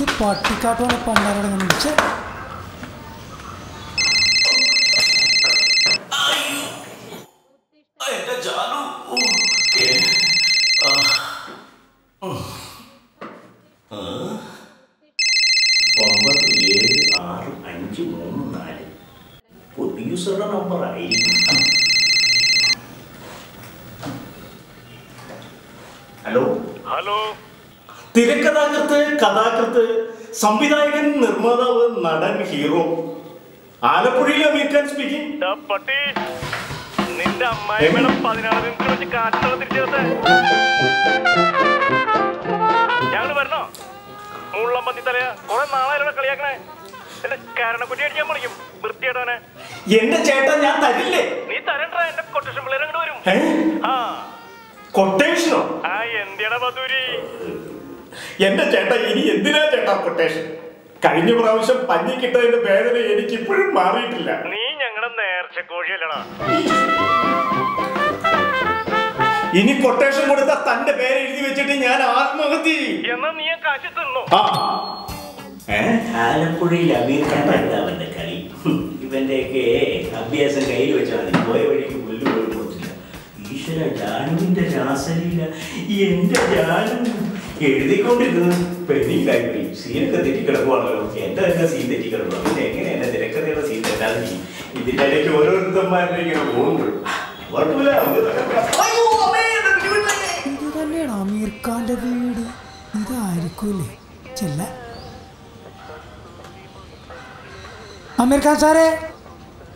ഇത് പട്ടിക്കാട്ടോടെ. ഒമ്പത് ഏഴ് ആറ് അഞ്ച് മൂന്ന് നാല്. പ്രൊഡ്യൂസറുടെ നമ്പർ ആയിരിക്കും. ഹലോ? ഹലോ? തിരക്കഥാകൃത്ത് കഥാകൃത്ത് സംവിധായകൻ നിർമ്മാതാവ് നടൻ ഹീറോ. ആലപ്പുഴയിലെ അമീർ ഖാൻ സ്പീക്കിംഗ് ദാ പട്ടി നിന്റെ അമ്മായി വേണം പതിനാറ് മിനിറ്റ് വെച്ച് കാറ്റുള്ള തിരിച്ചെടുത്ത്. ഞങ്ങൾ വരണോ? മുള്ളം പന്തി തലയാ. കുറെ നാളായിരം കളിയാക്കണേ. എന്റെ കാരണക്കുറ്റി അടിക്കാൻ എന്റെ ചേട്ടൻ ഞാൻ തരില്ലേ? നീ തരണ്ട എന്റെ കൊട്ടേഷൻ പിള്ളേർ അങ്ങോട്ട് വരും. ആ. കൊട്ടേഷനോ ആ എന്തിയടാ ബദൂരി എന്റെ ചേട്ടാ ഇനി എന്തിനാ ചേട്ടാ കൊട്ടേഷൻ കഴിഞ്ഞ പ്രാവശ്യം പഞ്ഞി കിട്ടതിന്റെ വേദന എനിക്ക് ഇപ്പോഴും മാറിയിട്ടില്ല. നീ ഞങ്ങളുടെ നേർച്ച കോഴിയല്ലടാ ഇനി കൊട്ടേഷൻ കൊടുത്ത തന്റെ പേര് എഴുതി വെച്ചിട്ട് ഞാൻ ആത്മഹത്യ എന്നാ നീ കാശ് തിന്നു? ആ. ആലപ്പുഴയിൽ അമീർ ഖാൻ അവന്റെ കളി. ഇവന്റെയൊക്കെ അഭ്യാസം കയ്യിൽ വെച്ചാൽ മതി. പോയ വഴിക്ക് പുല്ല് പോലും ഈശ്വര ജാനുവിന്റെ ജാസലില്ല എന്റെ ജാനു എഴുതിക്കൊണ്ടിരുന്നത് പെണ്ണി സീനൊക്കെ തെറ്റിക്കിടക്കുവാണല്ലോ. എന്റെ തന്നെ സീൻ തെറ്റിക്കിടക്കുക പിന്നെ എങ്ങനെ എന്നെ തിരക്കഥയുള്ള സീൻ തെറ്റാതെ ഇതിന്റെ ഇടയ്ക്ക് ഓരോരുത്തന്മാരുടെ ഇങ്ങനെ പോകുമ്പോൾ കുഴപ്പമില്ല അയ്യോ, അമ്മേ, എന്റെ പിടിവിട്ടേ. തന്നെയാണ് അമീർ ഖാന്റെ വീട്? ഇതായിരിക്കൂലേ ചെല്ല. അമീർ ഖാൻ സാറേ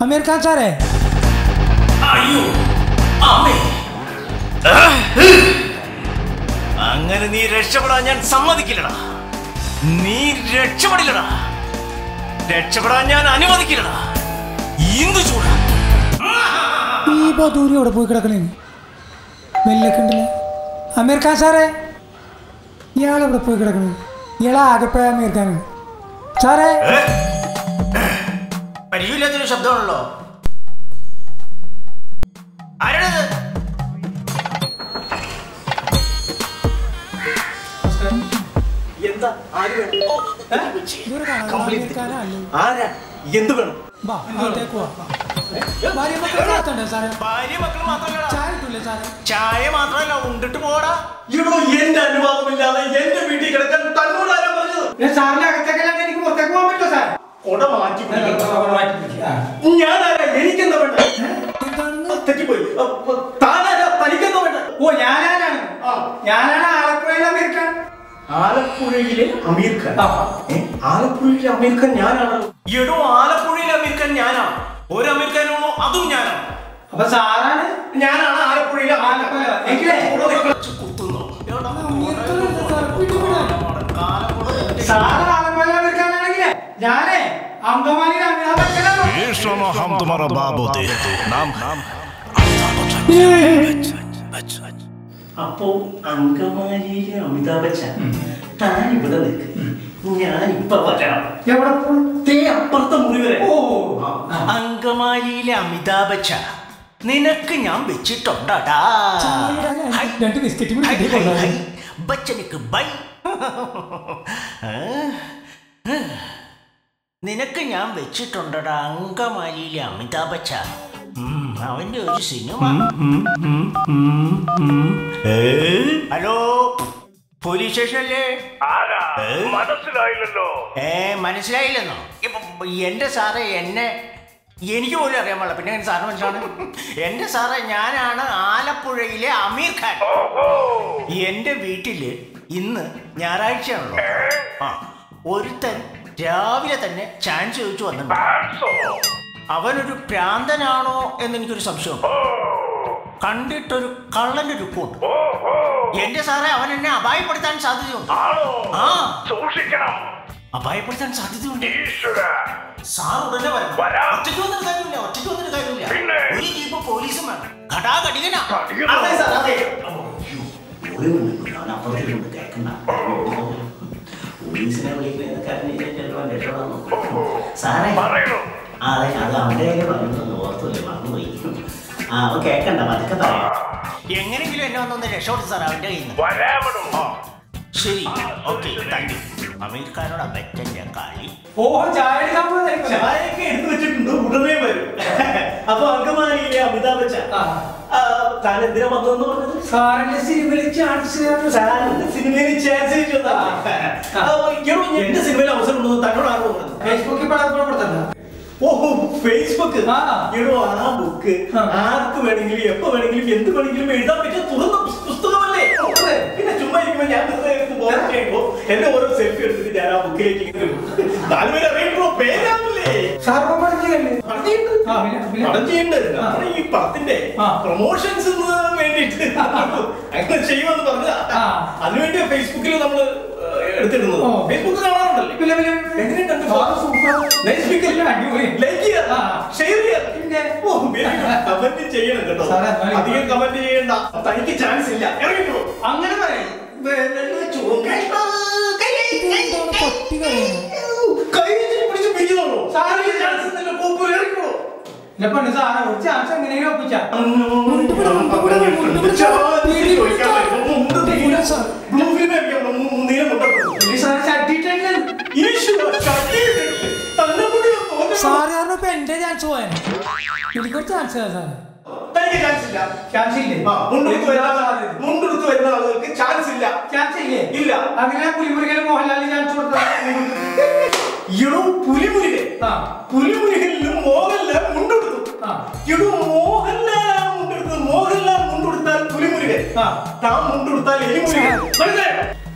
അമീർ ഖാൻ സാറേ. അയ്യോ അമ്മേ. അങ്ങനെ നീ രക്ഷപ്പെടാൻ ഞാൻ സമ്മതിക്കില്ലടാ. നീ രക്ഷപ്പെടില്ലടാ. രക്ഷപ്പെടാൻ ഞാൻ അനുവദിക്കില്ലടാ. ഇന്ദു ചൂടാ. ഈ ബദൂരി അവിടെ പോയി കിടക്കണേ? മെല്ലെ കണ്ടില്ലേ? അമീർ ഖാൻ സാറേ ഇയാളവിടെ പോയി കിടക്കണേ? ഇയാളെ ആകെപ്പോയ അമീർ ഖാനാണ് സാറേ. പരിചയമില്ലാത്തൊരു ശബ്ദമാണല്ലോ. ആരാണത്? എന്താ? ആര് വേണം? ആരാ? എന്ത് വേണം? ചായ മാത്രമല്ല ഉണ്ടിട്ട് പോടാ. ഇടോ എന്റെ അനുവാദമില്ലാതെ എന്റെ വീട്ടിൽ കിടക്കാൻ തന്നോട് ആരാ പറഞ്ഞത്? സാറിന്റെ അകത്തേക്കല്ലാതെ എനിക്ക് പുറത്തേക്ക് പോകാൻ പറ്റുമോ സാർ കൊട മാറ്റി. ഞാനാരാ? എനിക്കെന്താ വേണ്ട? തെറ്റിപ്പോയി. അ, താനാരാ? തനിക്കെന്താ വേണ്ട? ഓ ഞാനാരാണ്? ആ. ഞാനാണ് ആലപ്പുഴയിൽ അമീർക്കാൻ ആലപ്പുഴയിലെ അമീർ ഖാൻ ആലപ്പുഴയിലെ അമീർ ഖാൻ ഞാനാണ്. എടോ ആലപ്പുഴയിലെ അമീർ ഖാൻ ഞാനാണ് ഒരു അമീർ ഖാൻ ആണോ അതും ഞാനാണ് അപ്പൊ സാറാണ് ഞാനാണ് ആലപ്പുഴയിലെ ഞാനേ അങ്കമാലിയിലെ അമീർ ഖാനാണെങ്കിലേ നാം അപ്പോ അങ്കമാലിയിലെ അമിതാഭ് ബച്ചൻ താൻ ഇവിടെ നിൽക്ക്. ഞാൻ ഇപ്പൊ വരാം. എവിടെ? അപ്പുറത്തെ മുറി വരെ. ഓ. അങ്കമാലിയിലെ അമിതാഭ് ബച്ചൻ നിനക്ക് ഞാൻ വെച്ചിട്ടുണ്ടടാ. രണ്ട് ബിസ്ക്കറ്റ്. ബച്ചനിക്ക് ബൈ. നിനക്ക് ഞാൻ വെച്ചിട്ടുണ്ടടാ അങ്കമാലിയിലെ അമിതാഭ് ബച്ചൻ. അവന്റെ ഒരു സിനിമ ഹലോ പോലീസ് സ്റ്റേഷനല്ലേ? മനസ്സിലായില്ലല്ലോ ഏ മനസ്സിലായില്ലെന്നോ ഇപ്പൊ എന്റെ സാറേ എന്നെ എനിക്ക് പോലും അറിയാൻ പാടില്ല പിന്നെ സാറിന് മനസ്സിലാണ് എന്റെ സാറേ ഞാനാണ് ആലപ്പുഴയിലെ അമീർ ഖാൻ എന്റെ വീട്ടിൽ ഇന്ന് ഞായറാഴ്ചയാണല്ലോ ആ ഒരുത്തൻ രാവിലെ തന്നെ ചാൻസ് ചോദിച്ചു വന്നിട്ടുണ്ട്. അവനൊരു പ്രാന്തനാണോ എന്ന് എനിക്കൊരു സംശയം. കണ്ടിട്ടൊരു കള്ളന്റെ രുക്കുണ്ട് ഓഹോ എന്റെ സാറേ അവൻ എന്നെ അപായപ്പെടുത്താൻ സാധ്യതയുണ്ട്. ആ. സൂക്ഷിക്കണം. അപായപ്പെടുത്താൻ സാധ്യതയുണ്ട്. സാർ ഉടനെ വരണം. വരാം. ഒറ്റയ്ക്ക് വന്നിട്ട് കാര്യമില്ല ഒറ്റയ്ക്ക് വന്നിട്ട് കാര്യമില്ല. ഒരു ജീപ്പ് പോലീസും വേണം. ഘടാഘടികനാ പോലീസിനെ ചിലപ്പോൾ സാറേ അതെ അത് അവന്റെ കയ്യിൽ പറഞ്ഞൊന്ന് ഓർത്തില്ലേ മറന്നുപോയി ആ അവൻ കേൾക്കണ്ട പതുക്കെ പറയാം. എങ്ങനെയെങ്കിലും എന്നെ വന്നൊന്ന് രക്ഷപ്പെടുത്തി സാർ അവന്റെ കയ്യിൽ നിന്ന്. ശരി ഓക്കെ താങ്ക് യു അമീർ ഖാനോട് ബെറ്റന്റെ കളി ഓ ചായ. ചായയൊക്കെ എടുത്തു വെച്ചിട്ടുണ്ട് ഉടനെ വരും. അപ്പൊ അങ്കമാലിയിലെ അമിതാഭ് ബച്ചൻ. താൻ എന്തിനാ വന്നതെന്ന് പറഞ്ഞത്? സാറിന്റെ സിനിമയിൽ ചാൻസ് താൻ സിനിമയിൽ ചാൻസ് എന്റെ സിനിമയിൽ അവസരം ഉണ്ടെന്ന് തന്നോട് ആരോ ഫേസ്ബുക്കിൽ പടം കൊടുത്തല്ല ഓഹോ ഫേസ്ബുക്ക്. എടോ ആ ബുക്ക്. ആർക്ക് വേണമെങ്കിലും എപ്പോ വേണമെങ്കിലും എന്ത് വേണമെങ്കിലും എഴുതാൻ പറ്റിയ തുറന്ന പുസ്തകമല്ലേ? പിന്നെ ചുമ്മാ ഇരിക്കുമ്പോ ഞാൻ ബോധം ചെയ്യുമ്പോ ഓരോ സെൽഫി എടുത്തിട്ട് ഞാൻ ആ ബുക്കിലേക്ക് അറിയണ്ടോ പേരാവില്ലേ? ഈ പടത്തിന്റെ. പ്രൊമോഷൻസ് വേണ്ടിട്ട് അങ്ങനെ ചെയ്യുമെന്ന് പറഞ്ഞതാ. അതിനുവേണ്ടി ഫേസ്ബുക്കിൽ നമ്മൾ എടുത്തിടുന്നത്. ഫേസ്ബുക്ക് കാണാറുണ്ടല്ലേ പിന്നെ പിന്നെ എങ്ങനെയുണ്ട് അടിപൊളി. ചെയ്യുക. Share ചെയ്യുക. പിന്നെ? ചെയ്യണം കേട്ടോ. അധികം കമന്റ് ചെയ്യണ്ട തനിക്ക് ചാൻസ് ഇല്ല ഇറങ്ങിക്കോ അങ്ങനെ പറയും. സാറേ, ഒരു ചാൻസ് എങ്ങനെയും ഒപ്പിച്ച മുണ്ട്. സാറ് കാരണം ഇപ്പൊ എന്റെ ചാൻസ് പോയാനെ എനിക്കൊരു ചാൻസ് സാറ് തനിക്ക് ചാൻസ് ഇല്ല ചാൻസ് ഇല്ലേ മുണ്ടെടുത്ത് വരുന്ന മുണ്ടെടുത്ത് വരുന്ന ആളുകൾക്ക് ചാൻസ് ഇല്ല ചാൻസ് ഇല്ലേ ഇല്ല. അങ്ങനെ പുലിമുരുകന് മോഹൻലാലിന് ചാൻസ് കൊടുത്തത് എടോ പുലിമുരുകൻ പുലിമുരുകനിലും മോഹൻലാൽ മുണ്ടെടുത്തു. എടോ മോഹൻലാൽ മുണ്ടെടുത്തത് മോഹൻലാൽ മുണ്ടെടുത്താൽ പുലിമുരുകൻ. താൻ മുണ്ടെടുത്താൽ എലിമുരുകൻ?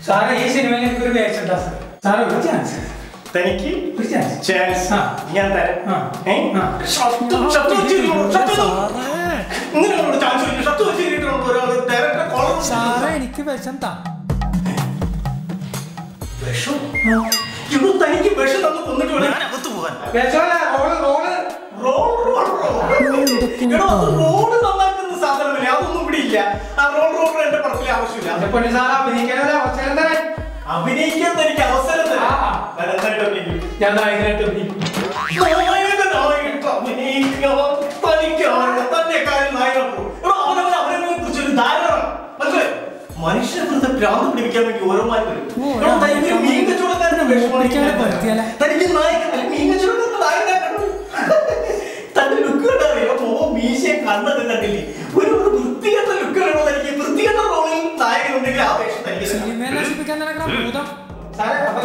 സാറേ ഈ സിനിമയിൽ എനിക്കൊരു വേഷം ഉണ്ടാ സാർ. സാറ് ഒരു ചാൻസ് തനിക്ക് ഒരു ചാൻസ് ചാൻസ് ആ. ഞാൻ തരാം? സാറേ. എനിക്ക് വിഷം താ. വിഷം? തനിക്ക് വിഷം തന്നു കൊന്നിട്ട് വേണം. ഞാൻ അകത്ത് പോകാൻ. വേഷമല്ല റോൾ റോൾ. അഭിനയിക്കാൻ എനിക്ക് അവസരം. ഞാൻ നായകനായിട്ട് അഭിനയിക്കും വെറുതെ ഭ്രാന്ത് പിടിപ്പിക്കാൻ വേണ്ടി ഓരോമാര് വരും. ഓ, എടോ, തനിക്ക് മീൻ കച്ചവടക്കാരന്റെ. പറ്റിയാലേ? തനിക്ക് നായകൻ മീൻ കച്ചവടക്കാരന്റെ നായകനാക്കണം കണ്ടില്ലേ? ഒരു വൃത്തികെട്ട ലുക്ക് വേണോ തനിക്ക് വൃത്തികെട്ട റോളിൽ നായകനുണ്ടെങ്കിൽ ആ വേഷം തനിക്ക്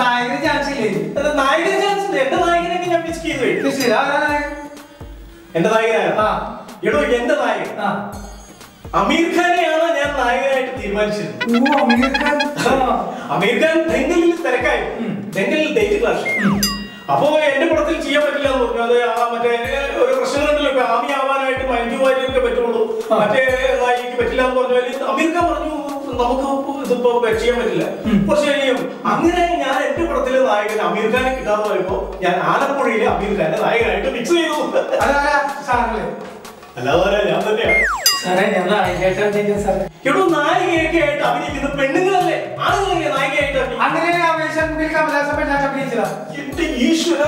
നായകന് ചാൻസ് ഇല്ലേ? നായകന് ചാൻസ് എന്റെ നായകനൊക്കെ ഞാൻ പിച്ച് ചെയ്ത് എന്റെ നായകനാണ് ആ. എടോ എന്റെ നായകൻ. ആ. അമീർ ഖാനെയാണ് ഞാൻ നായകനായിട്ട് തീരുമാനിച്ചത്? ഓ അമീർ ഖാൻ. ആ. അമീർ ഖാൻ ദംഗലിൽ തിരക്കായി. ദംഗലിൽ ഡേറ്റ് ക്ലാഷ് അപ്പോ എന്റെ പടത്തിൽ ചെയ്യാൻ പറ്റില്ല എന്ന് പറഞ്ഞു. അത് ആ മറ്റേ നായിക്ക് പറ്റില്ല എന്ന് പറഞ്ഞാൽ അമീർ പറഞ്ഞു നമുക്ക് ഇതിപ്പോ ചെയ്യാൻ പറ്റില്ല. കുറച്ച് കഴിയും അങ്ങനെ ഞാൻ എന്റെ പടത്തിലെ നായകൻ അമീർ ഖാനെ കിട്ടാതെ വരുമ്പോ ഞാൻ ആലപ്പുഴയിലെ അമീർ ഖാനെ നായകനായിട്ട് മിക്സ് ചെയ്തു. അല്ലാതെ ഞാൻ തന്നെയാണ് നായികയൊക്കെ ആയിട്ട് അഭിനയിക്കുന്ന പെണ്ണുങ്ങളല്ലേ? ആണുങ്ങളല്ലേ നായികയായിട്ട് അഭിനയിക്കുന്നത്? അങ്ങനെ അഭിനയിച്ചതാ. എന്റെ ഈശ്വരാ,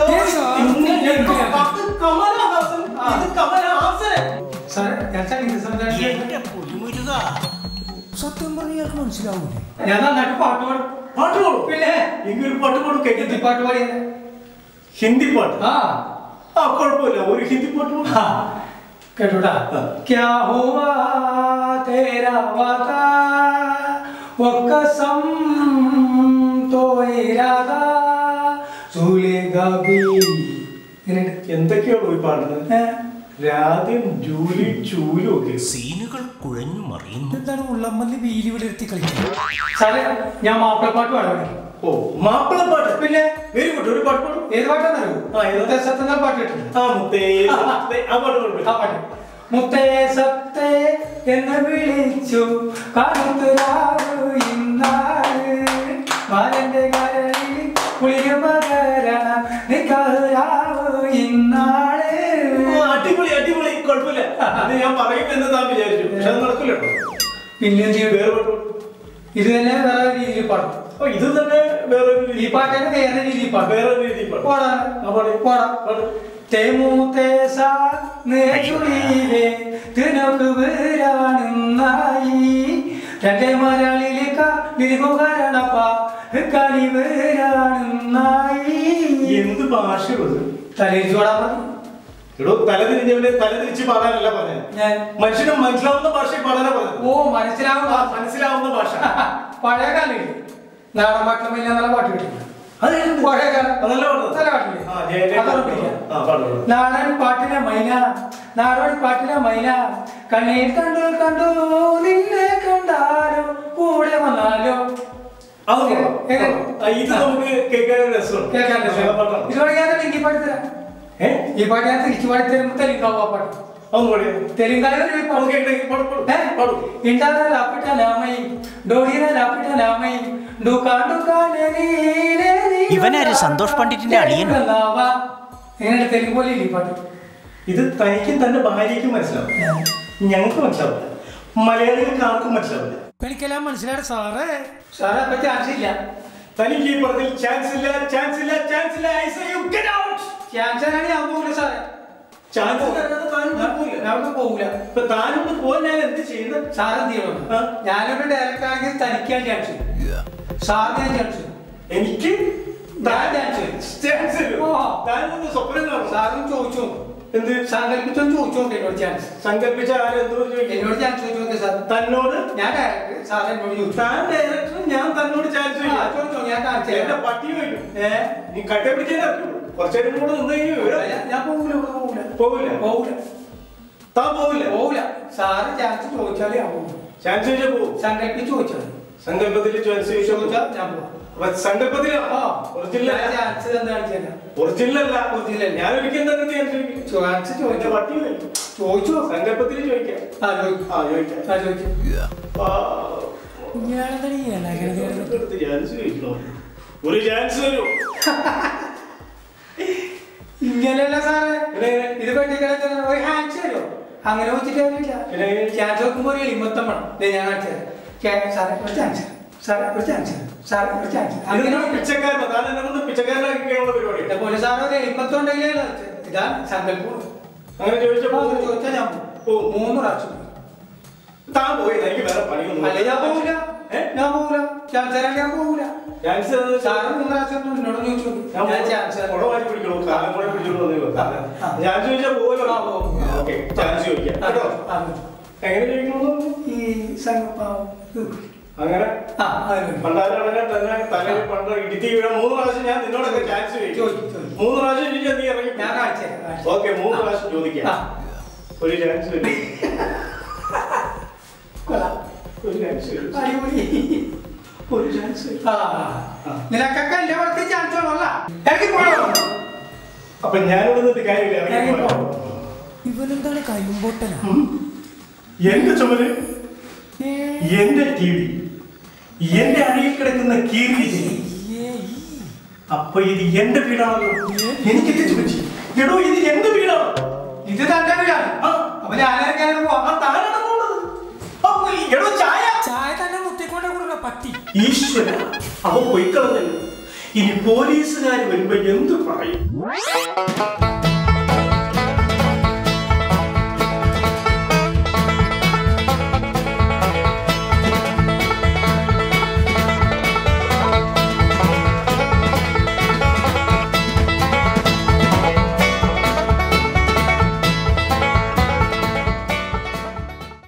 സത്യം പറഞ്ഞ ഇയാൾക്ക് മനസ്സിലാവൂലേ? ഞാൻ നന്നായിട്ട് പാട്ട് പാടും. പാട്ട് പാടും? പിന്നെ ഇങ്ങനൊരു പാട്ട് പാടും ഹിന്ദി പാട്ട് പാടിയ ഹിന്ദി പാട്ട്? ആ. ആ കുഴപ്പമില്ല. ഒരു ഹിന്ദി പാട്ട് കേട്ടോടാ. ക്യാ ഹുവാ തേരാ വാതാ? വക്കസം തോ ഇരാദാ സുലേഖ ബി എന്തൊക്കെയാണോ ഈ പാടുന്നത്? ഏഹ് സീനുകൾ കുഴഞ്ഞു മറിയുന്നു. എന്താണ് ഉള്ളമ്മല്ലി വീലി വിടർത്തി കളിക്കുന്നത്? സാറേ ഞാൻ മാപ്പിളപ്പാട്ട് പാടാം. ഓ മാപ്പിള പാട്ട് പിന്നെ വെരി ഗുഡ് ഒരു പാട്ട് പാടും. ഏത് പാട്ടാണെന്നറിയോ ആ, ഏത്? സത്യം പാട്ട് കേട്ടിട്ടുണ്ട്. ആ മുത്തേ ആ പാട്ട് പാടും ആ പാട്ട് മുത്തേ സത്തേ എന്ന് വിളിച്ചു. കറുത്തുരാവ് വേറെ പാട്ട് പാടും. ഇത് തന്നെ വേറെ രീതിയിൽ പാടും. അപ്പൊ ഇത് തന്നെ വേറൊരു ഈ രീതി പാട്ട് തന്നെ വേറെ രീതിയിൽ പാടും? വേറൊരു രീതിയിൽ പാടും. പാടാ. ആ, പാടി. പാടാം. പാട്. തെമു തേസ നേച്ചുളിയിലെ തിനക്ക് വീരാണെന്നായി. തന്റെ മരളിലേക്ക് നിരുപകരണപ്പ കലിവരാണെന്നായി എന്ത് ഭാഷ ഇത്? തലേച്ചോടാ മതി എടോ തലതിരിഞ്ഞവനെ തലതിരിച്ച് പാടാനല്ല പറഞ്ഞത്. മനുഷ്യന് മനസ്സിലാവുന്ന ഭാഷയിൽ പാടാനാ പറഞ്ഞത്. ഓ മനസ്സിലാവുന്ന മനസ്സിലാവുന്ന ഭാഷ. പഴയ കാലം നാടൻ പാട്ടിലും നല്ല പാട്ട്. കിട്ടും. നാടൻ പാട്ടിലെ മൈന നാടൻ പാട്ടിലെ മൈന കണ്ണീർ കണ്ടു കണ്ടു നിന്നെ കണ്ടാലോ കൂടെ വന്നാലോ. ഇത് നമുക്ക് കേൾക്കാൻ രസമാണ്. കേൾക്കാൻ നല്ല പാട്ടാണ്. ഇത് ഞാൻ ലിങ്കി പാടി തരാം. ഏ? ഈ പാട്ട് ഞാൻ തിരിച്ചു പാടി തരുമ്പോ തെലുങ്കാവും ആ പാട്ട്. സന്തോഷ് പണ്ഡിറ്റിന്റെ അളിയനോ? ഇത് തനിക്കും തന്റെ ഭാര്യക്കും മനസ്സിലാവും. ഞങ്ങൾക്ക് മനസ്സിലാവില്ല. മലയാളികൾക്ക് ആർക്കും മനസ്സിലാവില്ല. എനിക്കെല്ലാം മനസ്സിലായി സാറേ. സാറേ അപ്പൊ ചാൻസ് ഇല്ല. തനിക്ക് ഈ പറഞ്ഞ ചാൻസ് ഇല്ല ചാൻസ് ഇല്ല ചാൻസ് ഇല്ല. I say you get out chance ആണ് ഞാൻ പോകില്ല സാറേ. പോകില്ല ഇപ്പൊ താനൊന്ന് പോകാൻ എന്ത് ചെയ്യുന്നത് സാറ് എന്ത് ചെയ്യണം? ഞാനൊരു ഡയറക്ടർ ആണെങ്കിൽ തനിക്കാൻ ചാൻസ് സാറിന് ചാൻസ് എനിക്ക്? ഞാൻ ചാൻസ് ചാൻസ്. താനൊന്ന് സ്വപ്നം സാറും ചോദിച്ചു എന്ത്? സങ്കല്പിച്ചും ചോദിച്ചു നോക്കി എന്നോട് ചാൻസ് സങ്കല്പിച്ച ആരെന്തോ എന്നോട് ചാൻസ് ചോദിച്ചു നോക്കി സാർ. തന്നോട്? ഞാൻ ഡയറക്ടർ സാർ എന്നോട് ചോദിച്ചു. താൻ ഡയറക്ടർ ഞാൻ തന്നോട് ചാൻസ് ചോദിച്ചോ, ഞാൻ കാണിച്ചു തരാം. എന്റെ പട്ടി വരും? നീ കട്ട പിടിക്കാൻ കുറച്ചേരും കൂടെ നിന്ന് ഞാൻ- പോകില്ല പോകില്ല പോകില്ല പോകൂല പോകില്ല പോകൂല താൻ പോകില്ല പോകൂല സാറ് ചാൻസ് ചോദിച്ചാലേ ഞാൻ പോകും ചാൻസ് ചോദിച്ചാൽ പോകും സങ്കല്പിച്ച് ചോദിച്ചാൽ സങ്കല്പത്തിൽ ചാൻസ് ചോദിച്ചാൽ ഞാൻ പോവാം. ഒറിജിനൽ ഞാൻ ഒരിക്കലും തന്നെ ചോദിക്കും. ചോദിച്ചു? സങ്കല്പത്തിൽ ഒരു ചാൻസ് തരൂ ഇങ്ങനെയല്ല സാറേ? ഇത് ഒരു തരുമോ അങ്ങനെ വെച്ചിട്ട്? ചാൻസ് എളിമത്തം വേണം. ദേ ഞാൻ കാണിച്ചു സാറേ ഒരു ചാൻസ് സാറേ ഒരു ചാൻസ് സാറേ ഒരു ചാൻസ് അങ്ങനെ പിച്ചക്കാരനോ താൻ എന്നെ കൊണ്ട് പിച്ചക്കാരനാക്കിയുള്ള പരിപാടി. ഇതേപോലെ സാറ് ഒരു എളിമത്തം ഉണ്ടെങ്കിലേ ഇതാ സങ്കല്പം അങ്ങനെ ചോദിച്ചപ്പോ ചോദിച്ചാൽ ഞാൻ പോകും. മൂന്ന് പ്രാവശ്യം. താൻ പോയി എനിക്ക് വേറെ പണിയൊന്നും അല്ലെ ഞാൻ പോകൂല ഏ? ഞാൻ പോകൂല ചാൻസ് തരാൻ ഞാൻ പോകൂല ചാൻസ് സാറ് മൂന്ന് പ്രാവശ്യം എന്നോട് ചോദിച്ചു. ഞാൻ ചാൻസ്. കുട മാറ്റി പിടിക്കണോ? കാലം കൂടെ ആ. ഞാൻ ചോദിച്ചാൽ പോകല്ലോ ആ, പോകും. ഓക്കെ. ചാൻസ് ചോദിക്കാം. കേട്ടോ. എങ്ങനെ ചോദിക്കണമെന്ന് ഈ സംഘം അങ്ങനെ? ആ അതിന് പണ്ടാരാണെങ്കിൽ തന്നെ തലയിൽ പണ്ട് ഇടുത്തി വീഴാൻ മൂന്ന് പ്രാവശ്യം ഞാൻ നിന്നോടൊക്കെ ചാൻസ് ചോദിക്കും ചോദിക്കും, ചോദിക്കും. മൂന്ന് പ്രാവശ്യം ചോദിച്ചാൽ നീ ഇറങ്ങി ഞാൻ കാണിച്ചു തരാം, കാണിച്ചു ഓക്കെ മൂന്ന് പ്രാവശ്യം ആ. ചോദിക്കാം ഒരു ചാൻസ് വരും കൊള്ളാം. ഒരു ചാൻസ് വരും അടിപൊളി. ഒരു ചാൻസ് വരും ആ. നിനക്കൊക്കെ എന്റെ പുറത്ത് ചാൻസ് ഉള്ളല്ല ഇറങ്ങി പോയോ അപ്പൊ ഞാനിവിടെ നിന്നിട്ട് കാര്യമില്ല ഇറങ്ങി ഇറങ്ങി പോകാം. പോ. ഇവനെന്താണ് കയ്യുമ്പോട്ടനാ എന്റെ ചുമൽ എന്റെ ടി വി. എന്റെ അഴിയിൽ കിടക്കുന്ന കീർത്തി അപ്പൊ ഇത് എന്റെ വീടാണല്ലോ. എനിക്ക് പറ്റി. എടോ ഇത് എന്റെ വീടാണ്? ഇത് തന്റെ വീടാണ്. അപ്പൊ താനാണ് എടോ ചായ. ചായ തന്നെ മുത്തിക്കൊണ്ട് കൊടുക്ക പട്ടി. ഈശ്വര അവ പൊയ്ക്കളഞ്ഞല്ലോ ഇനി പോലീസുകാർ വരുമ്പോ എന്ത് പറയും?